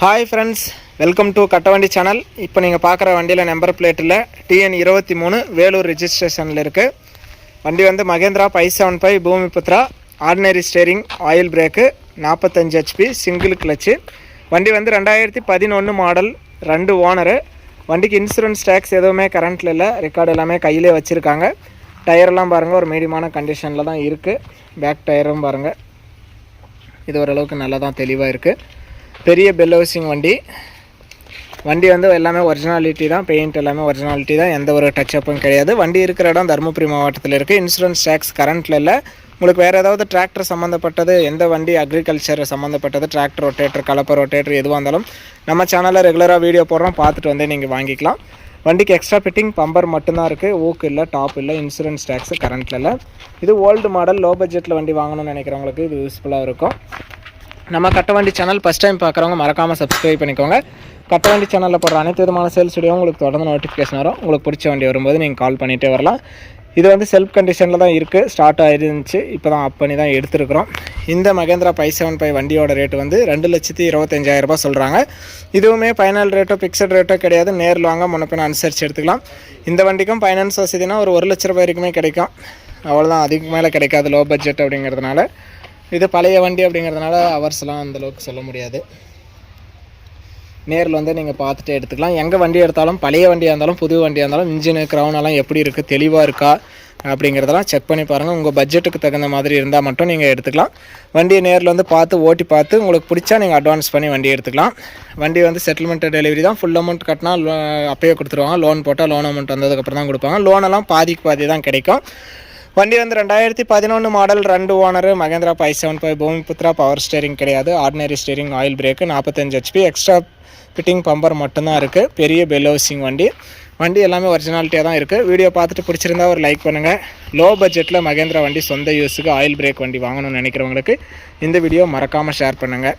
Hi friends welcome to Kattavandi channel இப்போ நீங்கள் பார்க்குற வண்டியில் நம்பர் பிளேட்டில் டிஎன் இருபத்தி மூணு வேலூர் ரிஜிஸ்ட்ரேஷனில் இருக்குது வண்டி வந்து Mahindra five seven five Bhoomiputra ordinary steering oil brake நாற்பத்தஞ்சு ஹெச்பி சிங்கிள் கிளச்சு வண்டி வந்து ரெண்டாயிரத்தி பதினொன்று மாடல் ரெண்டு ஓனரு வண்டிக்கு இன்சூரன்ஸ் டேக்ஸ் எதுவுமே கரண்ட்டில் இல்லை. ரெக்கார்டு எல்லாமே கையிலே வச்சுருக்காங்க. டயரெல்லாம் பாருங்கள் ஒரு மீடியமான கண்டிஷனில் தான் இருக்குது பேக் டயரும் பாருங்கள் இது ஓரளவுக்கு நல்லா தான் தெளிவாக இருக்குது பெரிய பெல் ஹவுசிங் வண்டி. வண்டி வந்து எல்லாமே ஒரிஜினாலிட்டி தான் பெயிண்ட் எல்லாமே ஒரிஜினாலிட்டி தான் எந்த ஒரு டச்சப்பும் கிடையாது. வண்டி இருக்கிற இடம் தருமபுரி மாவட்டத்தில் இருக்குது இன்சூரன்ஸ் டேக்ஸ் கரண்ட்டில் இல்லை. உங்களுக்கு வேறு ஏதாவது டிராக்டர் சம்மந்தப்பட்டது எந்த வண்டி அக்ரிகல்ச்சர் சம்மந்தப்பட்டது டிராக்டர் ரொட்டேட்டர் கலப்பர் ரொட்டேட்டர் எதுவாக இருந்தாலும் நம்ம சேனலில் ரெகுலராக வீடியோ போடுறோம். பார்த்துட்டு வந்து நீங்கள் வாங்கிக்கலாம். வண்டிக்கு எக்ஸ்ட்ரா ஃபிட்டிங் பம்பர் மட்டும்தான் இருக்குது ஊக்கு இல்லை டாப் இல்லை இன்சூரன்ஸ் டேக்ஸ் கரண்ட்டில் இல்லை. இது ஓல்டு மாடல் லோ பட்ஜெட்டில் வண்டி வாங்கணும்னு நினைக்கிறவங்களுக்கு இது யூஸ்ஃபுல்லாக இருக்கும். நம்ம கட்டவண்டி சேனல் ஃபஸ்ட் டைம் பார்க்குறவங்க மறக்காமல் சப்ஸ்கிரைப் பண்ணிக்கோங்க. கட்டவண்டி சேனலில் போடுற அனைத்து விதமான சேல்ஸ் வீடியோ உங்களுக்கு தொடர்ந்து நோட்டிஃபிகேஷன் வரும். உங்களுக்கு பிடிச்ச வண்டி வரும்போது நீங்கள் கால் பண்ணிகிட்டே வரலாம். இது வந்து செல்ஃப் கண்டிஷனில் தான் இருக்குது ஸ்டார்ட் ஆகிருந்துச்சு இப்போ தான் அப் பண்ணி தான் எடுத்துருக்குறோம். இந்த மகேந்திரா ஃபைவ் செவன் ஃபைவ் வண்டியோட ரேட்டு வந்து ரெண்டு லட்சத்தி இருபத்தஞ்சாயிரரூபா சொல்கிறாங்க இதுவுமே ஃபைனல் ரேட்டோ ஃபிக்ஸட் ரேட்டோ கிடையாது. நேரில் வாங்க முன்னப்பின அனுசரித்து எடுத்துக்கலாம். இந்த வண்டிக்கும் ஃபைனான்ஸ் வசதினா ஒரு ஒரு லட்ச ரூபாய் வரைக்குமே கிடைக்கும். அவ்வளோதான் அதுக்கு மேலே கிடைக்காது. லோ பட்ஜெட் அப்படிங்கிறதுனால. இது பழைய வண்டி அப்படிங்கிறதுனால அவர்ஸ்லாம் அந்தளவுக்கு சொல்ல முடியாது. நேரில் வந்து நீங்கள் பார்த்துட்டு எடுத்துக்கலாம். எங்கே வண்டி எடுத்தாலும் பழைய வண்டியாக இருந்தாலும் புது வண்டியாக இருந்தாலும் இன்ஜினு க்ரௌன் எல்லாம் எப்படி இருக்குது தெளிவாக இருக்கா அப்படிங்கிறதெல்லாம் செக் பண்ணி பாருங்கள் உங்கள் பட்ஜெட்டுக்கு தகுந்த மாதிரி இருந்தால் மட்டும் நீங்கள் எடுத்துக்கலாம். வண்டியை நேரில் வந்து பார்த்து ஓட்டி பார்த்து உங்களுக்கு பிடிச்சா நீங்கள் அட்வான்ஸ் பண்ணி வண்டி எடுத்துக்கலாம். வண்டி வந்து செட்டில்மெண்ட் டெலிவரி தான். ஃபுல் அமௌண்ட் கட்டினா அப்பயே கொடுத்துருவாங்க. லோன் போட்டால் லோன் அமௌண்ட் வந்ததுக்கப்புறம் தான் கொடுப்பாங்க. லோனெல்லாம் பாதிக்கு பாதி தான் கிடைக்கும். வண்டி வந்து ரெண்டாயிரத்தி பதினொன்று மாடல் ரெண்டு owner Mahindra five seven five Bhoomiputra power steering கிடையாது. ஆர்டினரி ஸ்டேரிங் ஆயில் பிரேக்கு நாற்பத்தஞ்சு ஹெச்பி எக்ஸ்ட்ரா ஃபிட்டிங் பம்பர் மட்டும்தான் இருக்குது பெரிய பெல் ஹவுசிங் வண்டி. வண்டி எல்லாமே ஒரிஜினாலிட்டியாக தான் இருக்குது வீடியோ பார்த்துட்டு பிடிச்சிருந்தா ஒரு லைக் பண்ணுங்கள் லோ பட்ஜெட்டில் மகேந்திரா வண்டி சொந்த யூஸுக்கு ஆயில் பிரேக் வண்டி வாங்கணும்னு நினைக்கிறவங்களுக்கு இந்த வீடியோ மறக்காமல் ஷேர் பண்ணுங்கள்